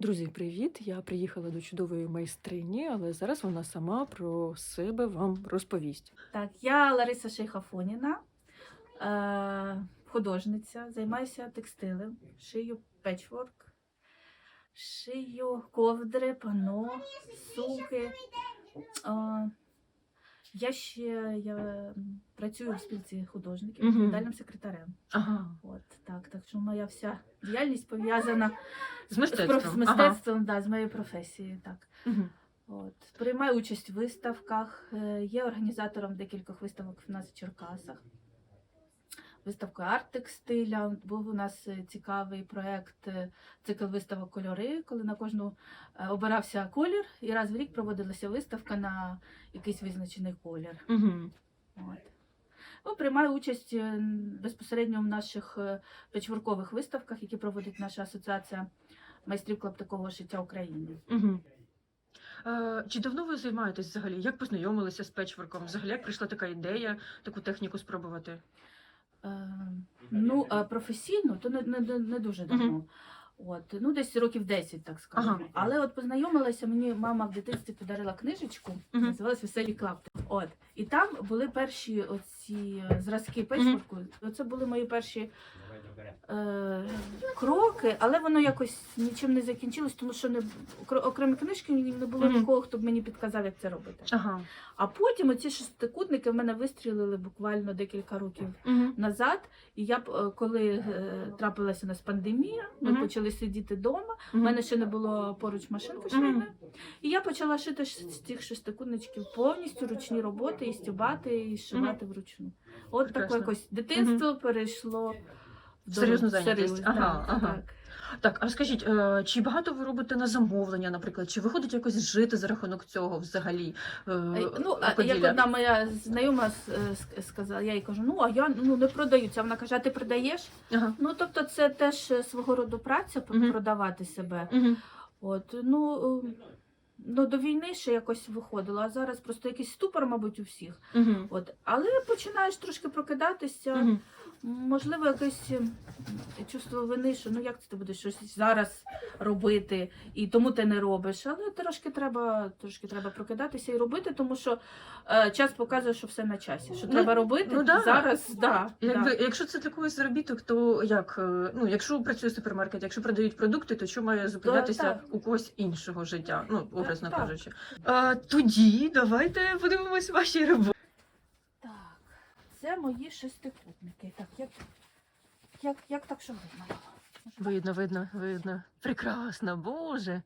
Друзі, привіт! Я приїхала до чудової майстрині, але зараз вона сама про себе вам розповість. Так, я Лариса Шейхафоніна, е, художниця, займаюся текстилем, шию печворк, шию ковдри, пано, сумки. Я ще я працюю в спілці художників, відповідальним секретарем. Ага. От, так, так що моя вся діяльність пов'язана З з, мистецтвом. проф- з мистецтвом, да, з моєю професією. Так. Ага. Мгм. От. Приймаю участь в виставках, е, є організатором декількох виставок в нас в Черкасах. Виставка арт-текстиля. Був у нас е, цікавий проєкт е, цикл виставок кольори, коли на кожну е, обирався колір, і раз в рік проводилася виставка на якийсь визначений колір. Мгм. От. Ну, приймаю участь безпосередньо в наших печворкових виставках, які проводить наша асоціація майстрів клаптикового шиття України. Е, Чи давно ви займаєтесь взагалі? Як познайомилися з печворком? Взагалі, як прийшла така ідея, таку техніку спробувати? Е, ну, професійно, то не, не, не дуже давно. От, ну, десь років 10, так скажемо. Ага. Але от познайомилася, мені мама в дитинстві подарила книжечку, Мгм. називалась Веселі клапти. От. І там були перші оці е, зразки печворку. Це були мої перші е, кроки, але воно якось нічим не закінчилось, тому що не окр- окремі книжки не було Мгм. нікого, хто б мені підказав, як це робити. Ага. А потім оці шестикутники в мене вистрілили буквально декілька років Мгм. назад. І я б, е, коли е, трапилася у нас пандемія, ми Мгм. почали сидіти вдома. У Мгм. мене ще не було поруч машинки Мгм. швейної. І я почала шити ш- з цих шестикутничків повністю ручні роботи, і стюбати, і шивати вручну. От таке Прекрасно. якось дитинство перейшло Серйозну дорогу- зайнятість. Ага, так, ага. так. Так, а скажіть, е, чи багато ви робите на замовлення, наприклад? Чи виходить якось жити за рахунок цього взагалі? е, Ну, а рукоділля? як одна моя знайома е, ск- сказала, я їй кажу, ну а я ну не продаються. Вона каже, а ти продаєш? Ага. Ну тобто, це теж свого роду праця Мгм. продавати себе. Мгм. От, ну, ну, до війни ще якось виходило, а зараз просто якийсь ступор, мабуть, у всіх. Мгм. От, але починаєш трошки прокидатися, Мгм. Можливо, якесь ем, чувство вини, що ну як ти будеш щось зараз робити, і тому ти не робиш. Але трошки треба, трошки треба прокидатися і робити, тому що е, час показує, що все на часі. Що Ну, треба робити ну да. зараз, да, Якби, да. Якщо це для когось заробіток, то як? е, Ну, якщо працює супермаркет, якщо продають продукти, то що має зупинятися так. у когось іншого життя? Ну, образно так. кажучи. А, тоді давайте подивимось ваші роботи. Це мої шестикутники. Так, як, як, як так, щоб видно Видно, видно, видно. Прекрасно, Боже.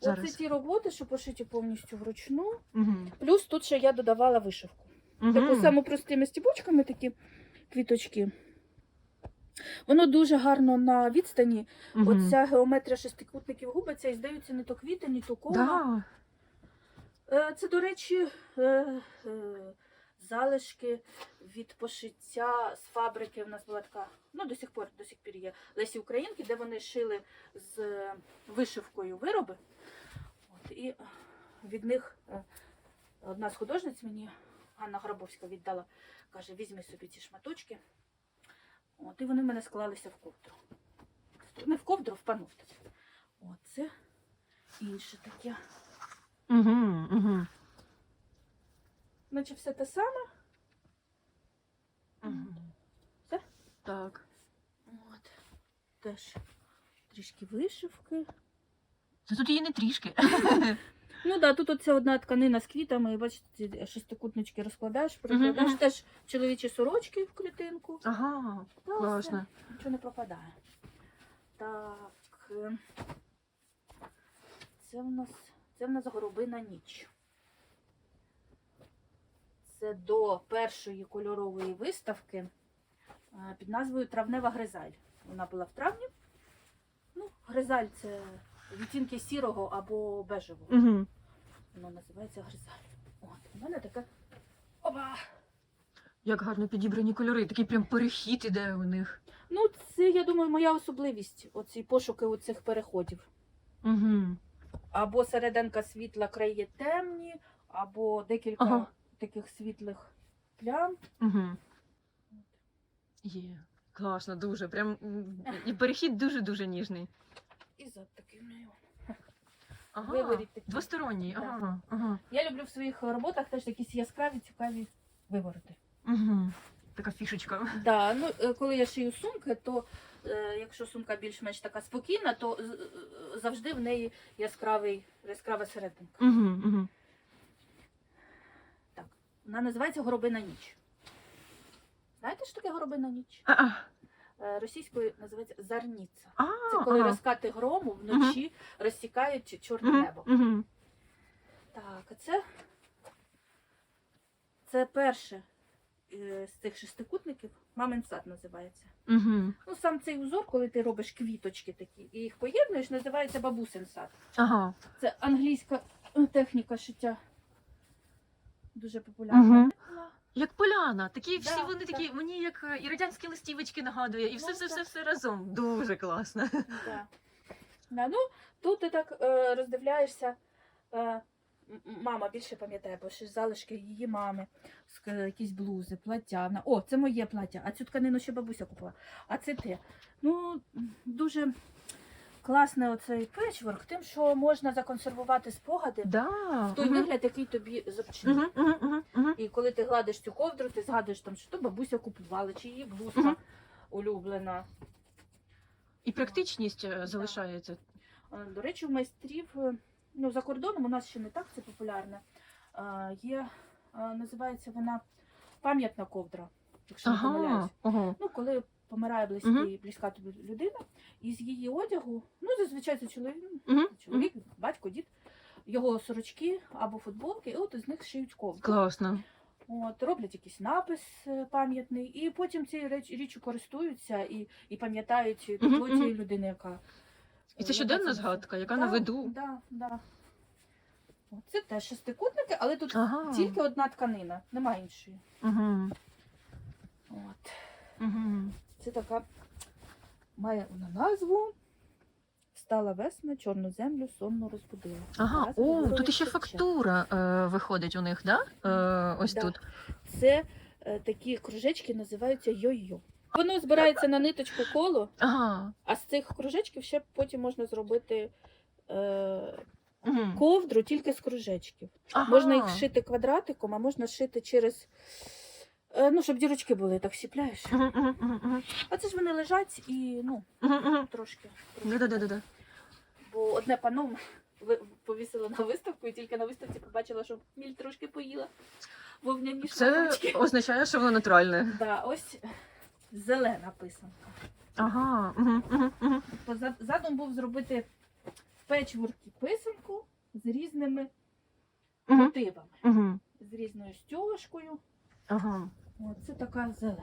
Оце ті роботи, що пошиті повністю вручну. Угу. Плюс тут ще я додавала вишивку. Таку саму простими стібочками такі квіточки. Воно дуже гарно на відстані. Оця геометрія шестикутників губиться і здаються не то квіти, ні то кола. Да. Е, Це, до речі, е, е, залишки від пошиття з фабрики. У нас була така, ну до сих пор до сих пір є Лесі Українки, де вони шили з вишивкою вироби. От, і від них е, одна з художниць мені, Ганна Грабовська, віддала, каже, візьми собі ці шматочки. От, і вони в мене склалися в ковдру. Не в ковдру, в пануфту. Оце інше таке. Угу, угу. Наче все те саме. Угу. Все? Так. От. Теж трішки вишивки. Це тут її не трішки. Ну так, да, тут оця одна тканина з квітами, і бачите, ці шестикутнички розкладаєш, перекладаєш. мгм. Теж чоловічі сорочки в клітинку. Ага, Ну, класно. все, Нічого не пропадає. Так. е, Це в нас, це в нас горобина ніч. Це до першої кольорової виставки е, під назвою Травнева гризаль. Вона була в травні. Ну, гризаль це відтінки сірого або бежевого. Угу. Воно називається гризаль. От, у мене таке. Опа! Як гарно підібрані кольори, такий прям перехід іде у них. Ну, це, я думаю, моя особливість, оці пошуки у цих переходів. Угу. Або серединка світла краї темні, або декілька Ага. Таких світлих плям. Угу. Є. Класно, дуже. Прям і перехід дуже-дуже ніжний. І зад такий в неї. Ага. Виворіт такий. Двосторонній. Так. Ага. Ага. Я люблю в своїх роботах теж якісь яскраві, цікаві вивороти. Угу. Така фішечка. Да, ну е, коли я шию сумки, то е, якщо сумка більш-менш така спокійна, то з- завжди в неї яскравий, яскрава серединка. Угу. Угу. Вона називається горобина ніч. Знаєте, що таке горобина ніч? А, а. Е, Російською називається зарніця. Це коли розкати грому вночі розсікають чорне небо. Так, а це, це перше е, з цих шестикутників. Мамин сад називається. Мгм. Ну, сам цей узор, коли ти робиш квіточки такі і їх поєднуєш, називається бабусин сад. Ага. Це англійська е, техніка шиття. Дуже популярна. Як поляна, такі всі Да, вони да. такі, мені як е, і радянські листівочки нагадує, і все, Ну, все, все, все разом. Дуже класно. Да. Да, ну, тут ти так е, роздивляєшся. Е, м- м- мама більше пам'ятає, бо ще залишки її мами, ск- якісь блузи, плаття. О, це моє плаття, а цю тканину ще бабуся купила. А це те. Ну, дуже класний оцей печворк, тим, що можна законсервувати спогади Да. в той мгм. вигляд, який тобі. Мгм, мгм, мгм, мгм. І коли ти гладиш цю ковдру, ти згадуєш, там, що то бабуся купувала, чи її блузка Мгм. улюблена. І практичність е, залишається. До речі, в майстрів е, ну, за кордоном у нас ще не так це популярно. Е, Є, називається вона пам'ятна ковдра, якщо не Ага. помиляюсь. Ага. Ну, коли помирає близький, близька тобі людина, і з її одягу, ну, зазвичай це чоловік, Мгм, чоловік, батько, дід, його сорочки або футболки, і от із них шиють ковдру. Класно. От, роблять якийсь напис е, пам'ятний, і потім цією реч, річчю користуються і, і пам'ятають тепло Мгм, мгм. цієї людини, яка. І е, це яка щоденна це згадка, яка Да, на виду. Да, да. От, Це теж шестикутники, але тут Ага. тільки одна тканина, немає іншої. Угу. От. Угу. Це така має вона назву. Стала весна, чорну землю сонно розбудила. Ага, о, тут Шевченко. фактура е, виходить у них, да? Е, ось Да. тут. Це е, такі кружечки називаються йо-йо. Воно збирається на ниточку коло, Ага. а з цих кружечків ще потім можна зробити е, Угу. ковдру тільки з кружечків. Ага. Можна їх шити квадратиком, а можна шити через. Е, Ну, щоб дірочки були, так сіпляєш. А це ж вони лежать і ну, трошки. трошки. Да-да-да-да. Бо одне панно повісила на виставку, і тільки на виставці побачила, що міль трошки поїла вовняні Це шматочки. означає, що воно натуральне. Да, ось зелена писанка. Ага. Угу, угу, угу. Задум був зробити в печворки писанку з різними Угу. мотивами, Угу. з різною стяжкою. Ага. Це така зелена.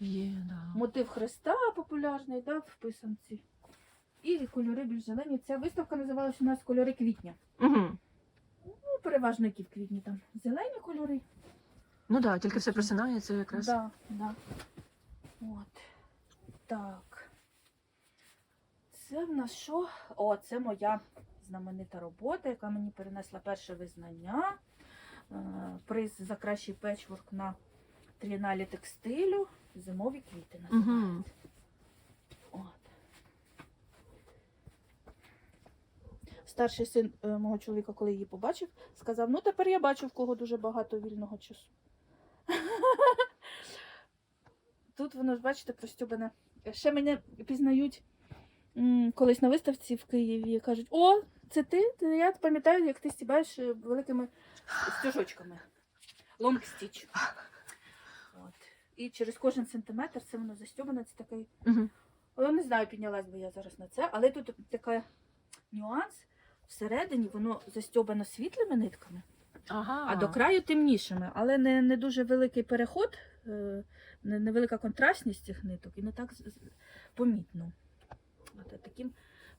Є, да. Мотив хреста популярний, да, в писанці. І кольори більш зелені. Ця виставка називалась у нас кольори квітня. Угу. Ну, переважно які в квітні там зелені кольори. Ну так, да, тільки все просинається якраз. Да, да. От. Так. Це в нас що? О, це моя знаменита робота, яка мені перенесла перше визнання. Е, Приз за кращий печворк на трієналі текстилю. Зимові квіти називається. От. Старший син е, мого чоловіка, коли її побачив, сказав: ну тепер я бачу, в кого дуже багато вільного часу. Тут воно ж, бачите, простюбане. Ще мене пізнають колись на виставці в Києві. Кажуть, о, це ти? Я пам'ятаю, як ти стібаєш е, великими. Лонг стіч. От. І через кожен сантиметр це воно застюбане, це такий. Угу. Не знаю, піднялась би я зараз на це, але тут такий нюанс. Всередині воно застьобано світлими нитками, Ага. а до краю темнішими, але не, не дуже великий переход, е, не- невелика контрастність цих ниток і не так помітно. От таким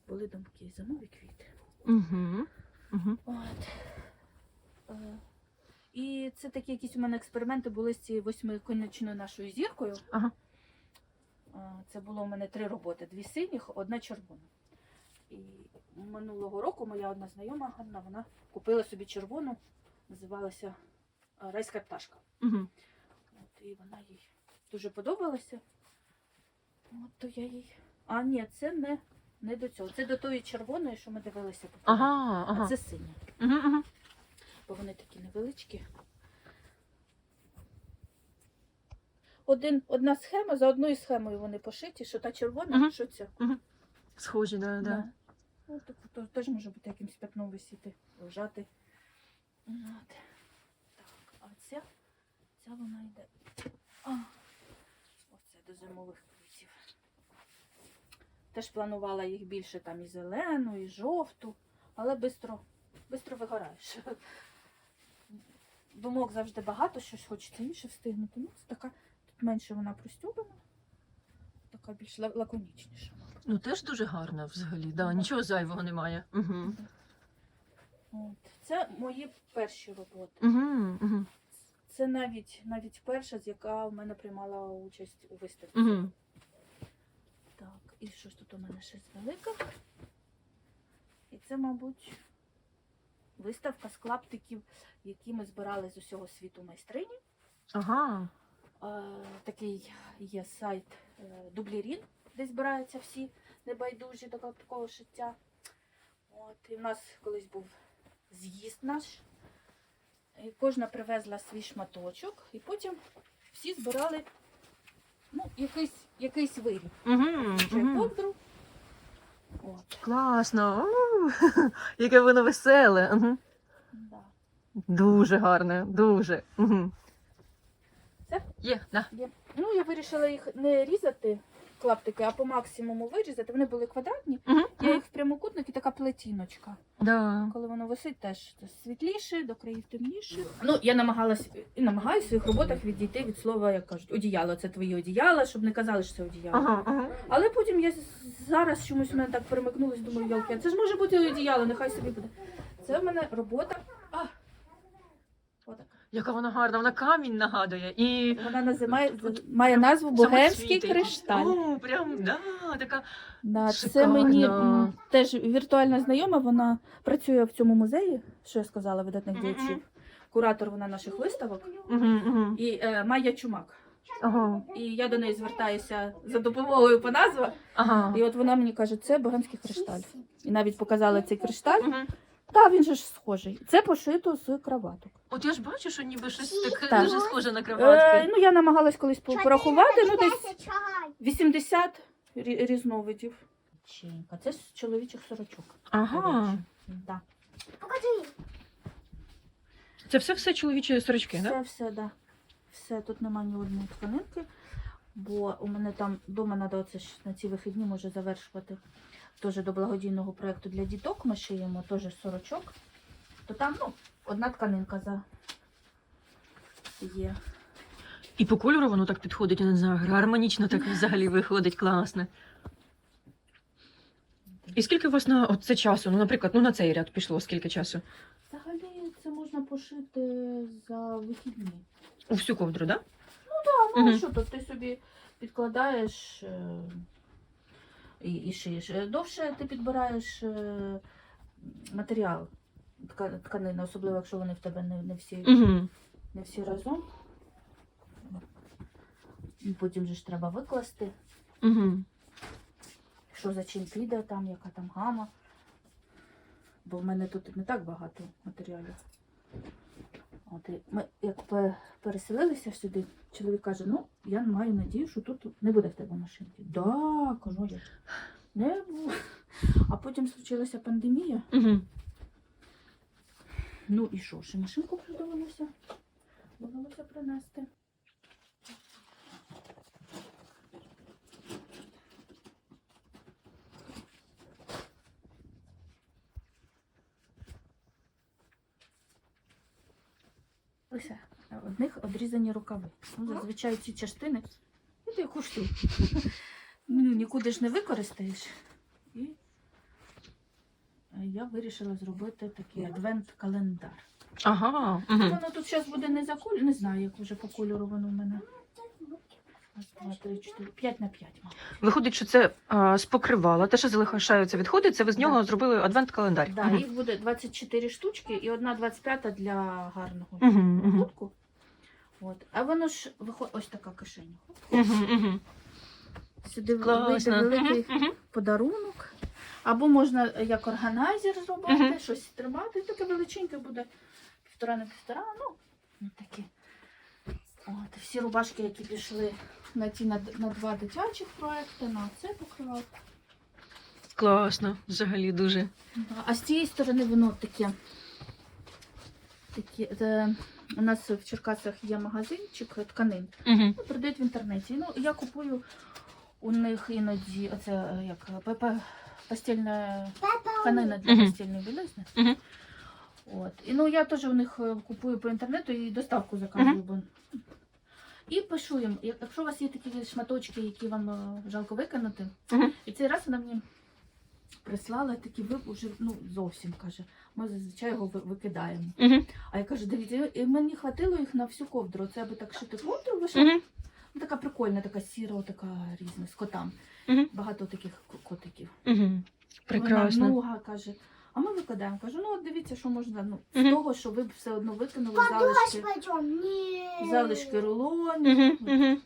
були думки. Зимові квіти. Угу. Угу. От. І це такі якісь у мене експерименти були з цією восьмиконечною нашою зіркою. Ага. Це було у мене три роботи: дві синіх, одна червона. І минулого року моя одна знайома Ганна, вона купила собі червону, називалася Райська пташка. Угу. От, і вона їй дуже подобалася. От то я їй. А, ні, це не, Не до цього. Це до тої червоної, що ми дивилися по Ага, А це синя. Угу, угу. Бо вони такі невеличкі. Один, одна схема, за одною схемою вони пошиті, що та червона, Мгм. що ця. Схожі, да, да. Ну, так, то, теж може бути якимось пятном висіти, лежати. От. Так, а ця, ця вона йде. А, оце до зимових квітів. Теж планувала їх більше там і зелену, і жовту, але бистро, бистро вигораєш. Думок завжди багато, щось хочеться інше встигнути. Ну, це така, тут менше вона простюбана, така більш лаконічніша. Ну теж дуже гарно взагалі, да, нічого зайвого немає. Угу. От. Це мої перші роботи. Угу, угу. Це навіть навіть перша, з яка в мене приймала участь у виставці. Угу. Так, і що ж тут у мене ще з велика? І це, мабуть, виставка з клаптиків, які ми збирали з усього світу майстрині. Ага. Е, такий є сайт е, Дублірін, де збираються всі небайдужі до такого шиття. От, і в нас колись був з'їзд наш. І кожна привезла свій шматочок, і потім всі збирали ну, якийсь, якийсь виріб. Угу. Угу. Класно. У, Яке воно веселе. Угу. да. Дуже гарне, дуже. Угу. Це? Є, да. Є. Ну, я вирішила їх не різати клаптики, а по максимуму вирізати. Вони були квадратні. Угу. Я їх в прямокутник і така плетіночка. Да. Коли воно висить, теж світліше, до країв темніше. Ну, я намагалась і намагаюся в своїх роботах відійти від слова, як кажуть, одіяло, це твої одіяла, щоб не казали, що це одіяло. Ага, ага. Але потім я зараз чомусь в мене так перемикнулось, думаю, йолки, це ж може бути одіяло, нехай собі буде. Це в мене робота. Яка вона гарна, вона камінь нагадує. І Вона називає, має назву Богемський самоцвіти. кришталь. О, прям, да, така. Да, це мені м, теж віртуальна знайома, вона працює в цьому музеї, що я сказала, видатних Мгм, діячів. Куратор вона наших виставок. Угу, угу. І е, Майя Чумак. Ага. І я до неї звертаюся за допомогою по назвах. Ага. І от вона мені каже, це богемський кришталь. І навіть показала цей кришталь. Угу. Та він же ж схожий. Це пошито з краваток. От я ж бачу, що ніби щось таке Так. дуже схоже на Е, кроватки. ну я намагалась колись по- порахувати, ну десь 80 рі- різновидів. Чинка. Це з чоловічих сорочок. Ага. Да. Покажи. Це все все чоловічі сорочки, Все, да? все, да. Все, тут нема ні одної тканинки, бо у мене там вдома треба оце ж на ці вихідні може завершувати теж до благодійного проєкту для діток. Ми шиємо теж сорочок. То там, ну, одна тканинка за є. І по кольору воно так підходить, я не знаю, гармонічно так взагалі виходить, класно. І скільки у вас на от це часу? Ну, наприклад, ну на цей ряд пішло, скільки часу? Взагалі це можна пошити за вихідні. У всю ковдру, так? Да? Ну Мгм. а що тут ти собі підкладаєш е, і, і шиєш. Е, Довше ти підбираєш е, матеріал тка- тканини, особливо якщо вони в тебе не, не, всі, Угу. не всі разом. І Потім же ж треба викласти, Угу. що за чим піде, там, яка там гама. Бо в мене тут не так багато матеріалів. От, і ми як переселилися сюди, чоловік каже, ну, я маю надію, що тут не буде в тебе машинки. Да, кажу я. Не буде. А потім случилася пандемія. Угу. Ну і що, ще машинку придавалося? Довелося принести. Ось в одних обрізані рукави. Ну, зазвичай ці частини, ну, ти яку штуку. Ну, нікуди ж не використаєш. І е, я вирішила зробити такий адвент-календар. Ага. Угу. Воно тут зараз буде не за кольор, не знаю, як вже по кольору воно в мене. Раз, два, три, чотири, п'ять на п'ять. Виходить, що це а, з покривала, те, що залишаються відходи, це ви з нього зробили адвент-календар. Да, їх буде 24 штучки і одна 25 для гарного Угу, угу. лутку. От. А воно ж виходить ось така кишеня. Угу, угу. Сюди Класно. вийде великий Мгм, мгм. подарунок. Або можна як органайзер зробити, Мгм. щось тримати. Таке величеньке буде півтора на півтора. Ну, ну такі. От, всі рубашки, які пішли на ті на, на два дитячих проекти, на це покривав. Класно, взагалі дуже. А з цієї сторони воно таке. такі е, у нас в Черкасах є магазинчик тканин. Угу. Ну, продають в інтернеті. Ну, я купую у них іноді оце е, як ПП постільна тканина для Мгм. постільної білизни. Мгм. От. І ну я теж у них е, купую по інтернету і доставку заказую. Бо... І пишу їм, якщо у вас є такі шматочки, які вам е, жалко викинути. Мгм. І цей раз вона мені прислала такі ви вже ну, зовсім каже. Ми зазвичай його ви- викидаємо. Угу. А я кажу, дивіться, і мені хватило їх на всю ковдру. Це аби так шити ковдру, вийшла Угу. Ну, така прикольна, така сіра, така різна, з котам. Мгм. Багато таких ко- котиків. Прекрасно. Вона много каже. А ми викидаємо. Кажу, ну от дивіться, що можна. Ну, з Мгм. того, що ви б все одно викинули залишки, пойдем. Залишки рулонів. Угу. Угу.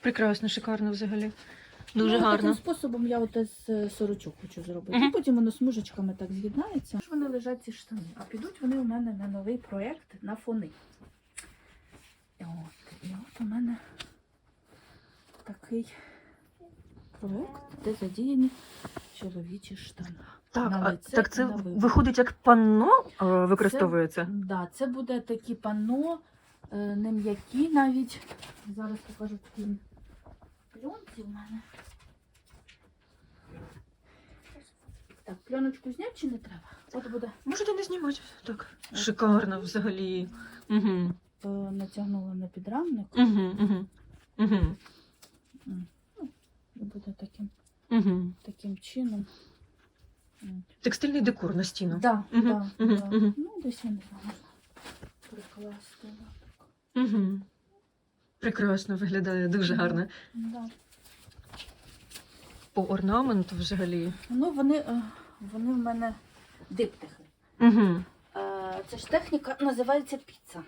Прекрасно, шикарно взагалі. Дуже ну, гарно. Таким способом я от з е, сорочок хочу зробити. Мгм. І потім воно смужечками так з'єднається. Ж Вони лежать ці штани. А підуть вони у мене на новий проєкт на фони. От. І от у мене такий проєкт, де задіяні чоловічі штани. Так, на а, так це на виходить як панно е, використовується? Да, це буде такі панно, е, не м'які навіть. Зараз покажу такі пленки в мене. Так, пленочку зняти чи не треба? От буде Можете не знімати. Так. Шикарно взагалі. Угу. е, натягнула на підрамник Угу. Угу. Угу. буде таким, Угу. таким чином. Текстильний декор на стіну. Да, Мгм, да, мгм, да. мгм. Ну, десь я не знаю, прикласти. Угу. Прекрасно виглядає, дуже гарно. Да. По орнаменту взагалі. Ну, вони, е, вони в мене диптихи. Угу. Е, Це ж техніка називається піца.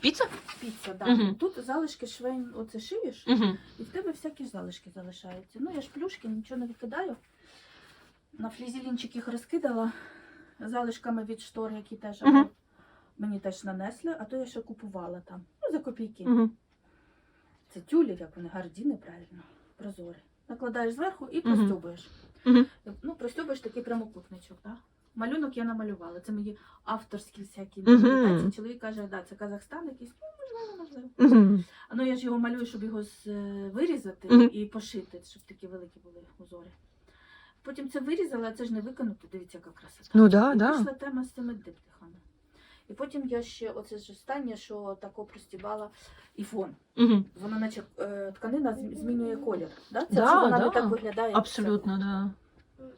Піца? Піца, да. Мгм. Тут залишки швейн, оце шиєш, Угу. і в тебе всякі залишки залишаються. Ну, я ж плюшки нічого не викидаю. На флізелінчик їх розкидала залишками від штор, які теж Мгм. або мені теж нанесли, а то я ще купувала там. Ну, за копійки. Угу. Це тюлі, як вони, гардіни, правильно, прозорі. Накладаєш зверху і Мгм. простюбуєш. Мгм. Ну, простюбуєш такий прямокутничок, так? Малюнок я намалювала. Це мої авторські всякі інтерпретації. Чоловік каже, да, це Казахстан якийсь. Ну, можливо, можливо. А ну я ж його малюю, щоб його з, е, вирізати і пошити, щоб такі великі були узори. Потім це вирізала, а це ж не виконати, дивіться, яка красота. Ну да, і да. пішла тема з цими диптихами. І потім я ще, оце ж останнє, що тако простібала і фон. Угу. Воно наче е, тканина змінює колір. Да? Це Да, що вона да. не так виглядає. Абсолютно, да.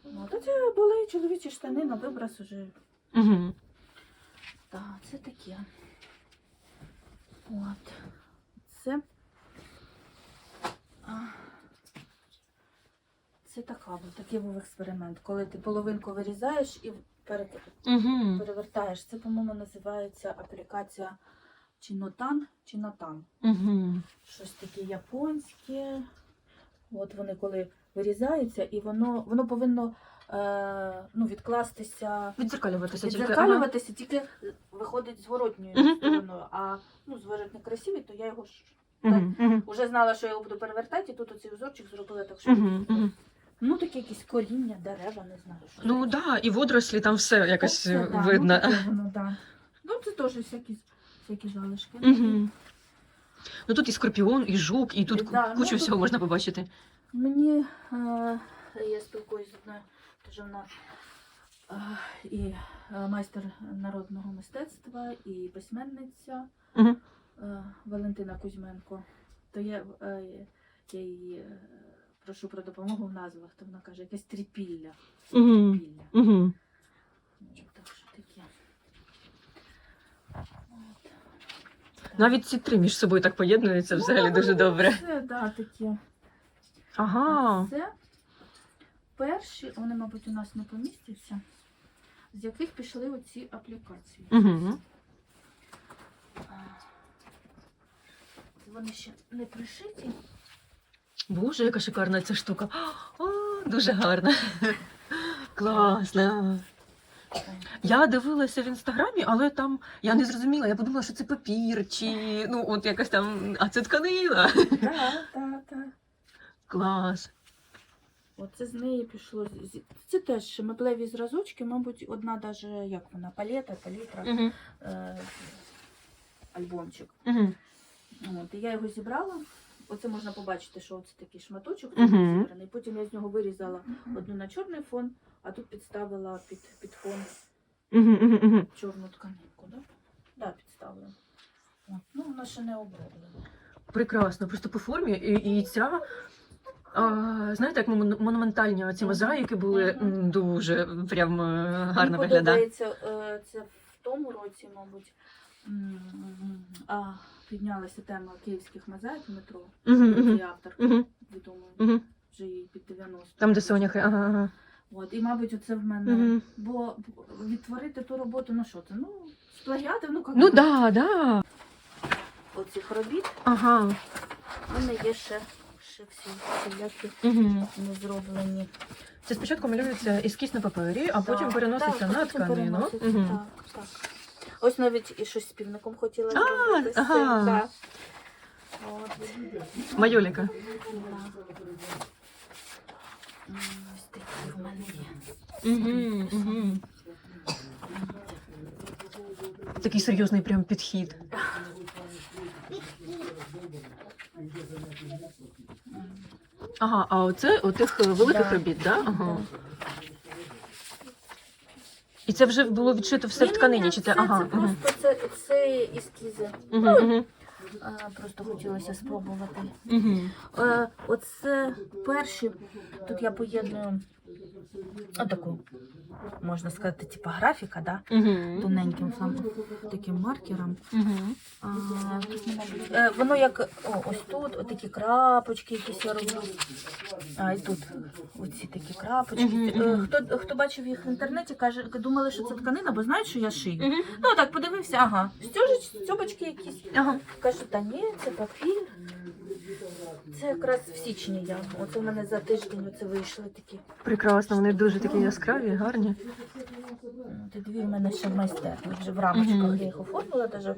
Ну, то це були чоловічі штани на виброс уже. Угу. Так, це таке. От. Це. Це така був, такий був експеримент. Коли ти половинку вирізаєш і пере- Угу. перевертаєш. Це, по-моєму, називається аплікація Чинотан чи Натан. Угу. Щось таке японське. От вони коли вирізаються, і воно, воно повинно е, ну, відкластися. Відзеркалюватися тільки. Відзеркалюватися тільки виходить зворотньою Мгм, мгм. стороною. А ну, не красивий, то я його ж Угу. Угу. вже знала, що я його буду перевертати, і тут оцей узорчик зробила так, що Угу. Угу. ну таке якісь коріння, дерева, не знаю. Що Ну таке. да, і водорослі там все якось Це, е, да, видно. Ну, таке воно, да. ну це теж всякі, всякі залишки. Угу. Ну тут і скорпіон, і жук, і тут да, ну, кучу тут- всього можна побачити. Мені е, я спілкуюся з одною, теж вона е, і е, майстер народного мистецтва, і письменниця е, Валентина Кузьменко. То я, е, я її е, прошу про допомогу в назвах, то вона каже, якесь трипілля. Мгм. Угу. Ну, Так що таке. Навіть ці три між собою так поєднуються взагалі Ну, дуже добре. Це, да, такі. Ага. Це перші, вони, мабуть, у нас не помістяться, з яких пішли оці аплікації. Угу. Вони ще не пришиті. Боже, яка шикарна ця штука. О, дуже гарна. Класна. Я дивилася в інстаграмі, але там я не зрозуміла. Я подумала, що це папір, чи ну от якась там, а це тканина. Так, так, так. Клас. Оце з неї пішло. Це теж меблеві зразочки, мабуть, одна даже, як вона, палета, палітра, Угу. е, альбомчик. Угу. От, і я його зібрала. Оце можна побачити, що це такий шматочок Мгм. зібраний. Потім я з нього вирізала одну на чорний фон, а тут підставила під, під фон Угу, угу, угу. чорну тканинку. Да? Да, підставила. От. Ну, вона ще не оброблена. Прекрасно, просто по формі. І, і ця, знаєте, як мон- монументальні оці мозаїки були дуже прям е, гарно виглядає. е, це в тому році, мабуть. А, піднялася тема київських мозаїк метро. Угу, автор відомий, вже їй під 90. Там, де соняхи, ага, ага. От, і, мабуть, оце в мене. Угу. Бо відтворити ту роботу, ну що це? Ну, сплагіати, ну як Ну би, да, да. оцих робіт. Ага. У мене є ще, ще всі всілякі Угу. не зроблені. Це спочатку малюється ескіз на папері, а потім Так, переноситься так, на потім тканину. переноситься, Угу. Так, так. Ось навіть і щось з півником хотіла А, зробити. з цим, ага. так. От. Майоліка. М, Ось такі в мене є. Угу, угу. Такий серйозний прям підхід. Ага, а оце у тих великих Да. робіт, да? Ага. Так. І це вже було відшито все в тканині, чи це? Це, Ага. це Угу. просто це, це ескізи. Угу, угу. А, просто хотілося спробувати. Угу. Е, оце перші. Тут я поєдную отаку, можна сказати, типа графіка, да? Угу. тоненьким сам таким маркером. Угу. А, е, воно як о, ось тут, отакі крапочки, якісь я роблю. А і тут оці такі крапочки. Е, мгм. Хто, хто бачив їх в інтернеті, каже, думали, що це тканина, бо знають, що я шию. Угу. Ну так, подивився, ага, стюжич, стюбочки якісь. Ага. Кажу, та ні, це папір. Це якраз в січні я. Оце в мене за тиждень оце вийшли такі. Прекрасно, вони дуже такі яскраві, гарні. Ти дві в мене ще в майстерні, вже в рамочках Мгм. я їх оформила даже.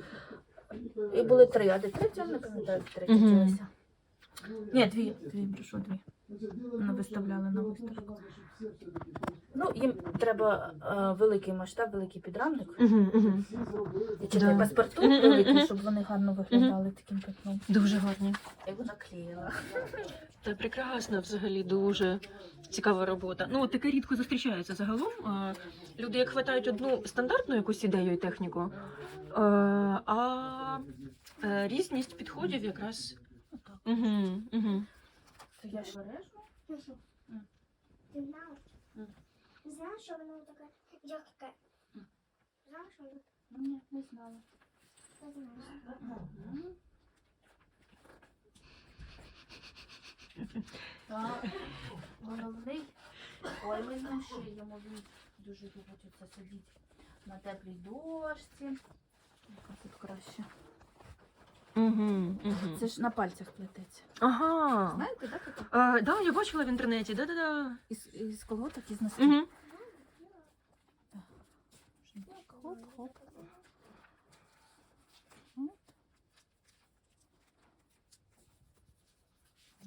І були три, а де третя, я не пам'ятаю, де третя Мгм. ділася. Ні, дві, дві, прошу, дві. Ми виставляли на виставку. Ну, їм треба е, великий масштаб, великий підрамник. Угу, угу. І чи Да. паспорту Мгм, мгм, великий, мгм. щоб вони гарно виглядали таким пятном. Дуже гарні. Я його наклеїла. Та прекрасна взагалі дуже цікава робота. Ну, таке рідко зустрічається загалом. Е, Люди як хватають одну стандартну якусь ідею і техніку, е, а е, різність підходів якраз. Угу, угу. Це я ж бережу. Ти знала? М. Знаєш, що воно таке легке? М. Знаєш, що воно Ну, Ні, не знала. не знаєш. Так, головний. Ой, ми не шиємо, він дуже любить оце сидіти на теплій дошці. Яка тут краще. Угу, угу. Це ж на пальцях плететься. Ага. Знаєте, так? Це? А, да, я бачила в інтернеті. Да-да-да. Із, із колготок, із носків. Угу. Хоп, хоп.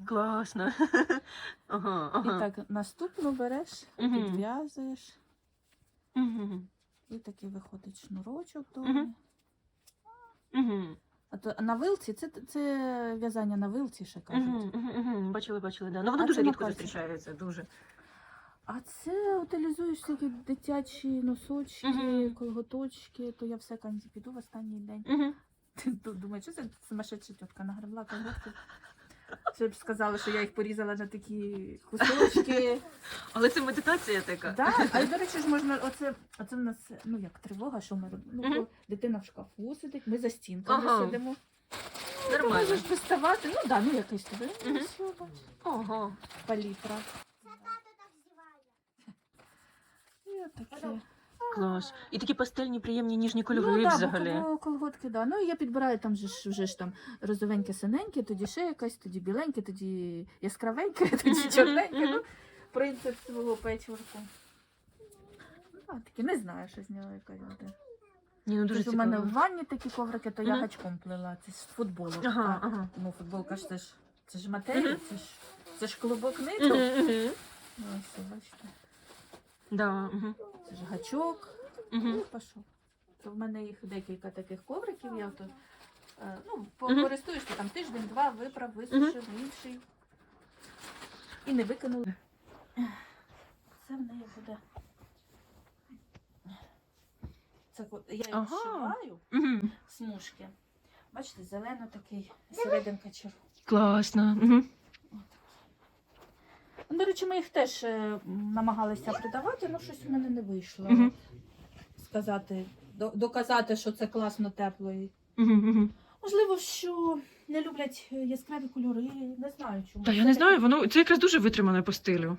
Класно. Ага, І так наступну береш, Мгм. підв'язуєш. Угу. І такий виходить шнурочок довгий. Угу. А то на вилці це, це в'язання на вилці ще кажуть. Угу, угу, угу. Бачили, бачили, да. Ну воно А дуже рідко зустрічається, дуже. А це утилізуєш всякі дитячі носочки, угу. колготочки, то я все канзі піду в останній день. Угу. Думаю, що це сумасшедша тітка нагребла колготки. Ще б сказали, що я їх порізала на такі кусочки. Але це медитація така. Да? А й, до речі, ж можна, оце, оце в нас, ну як тривога, що ми робимо? Ну, Мгм. дитина в шкафу сидить, ми за стінками Ага. сидимо. Ти Нормально. можеш доставати, ну да, ну якийсь тобі. Мгм. Ну, Ого. палітра. Це тато так. І отаке. Клас. І такі пастельні, приємні ніжні кольори ну, да, взагалі. боково- колготки, да. Ну і я підбираю там же ж вже ж там розовеньке, синеньке, тоді ще якась, тоді біленьке, тоді яскравеньке, тоді чорненьке. Ну, принцип свого печворку. А, такі не знаю, що з нього яка буде. Ні, ну дуже у мене в ванні такі коврики, то я Мгм. гачком плела. Це ж з футболок. Ага, ага. Ну, футболка ж це ж це ж матерія, Мгм. це ж це ж клубок ниток. Мгм, мгм. Ну, ось, бачите. Да, мгм, гачок. мгм. Ну, пішов. То в мене їх декілька таких ковриків. Я тут е, ну, Мгм. користуєшся там тиждень-два, виправ, висушив, інший. І не викинули. Це в неї буде. Це я їх Ага. зшиваю, Мгм. смужки. Бачите, зелено такий, серединка червона. Класно. Мгм. До речі, ми їх теж е, намагалися продавати, але щось у мене не вийшло. Угу. Сказати, доказати, що це класно тепло. Угу, мгм. Можливо, що не люблять яскраві кольори, не знаю чому. Та я не знаю, воно це якраз дуже витримане по стилю.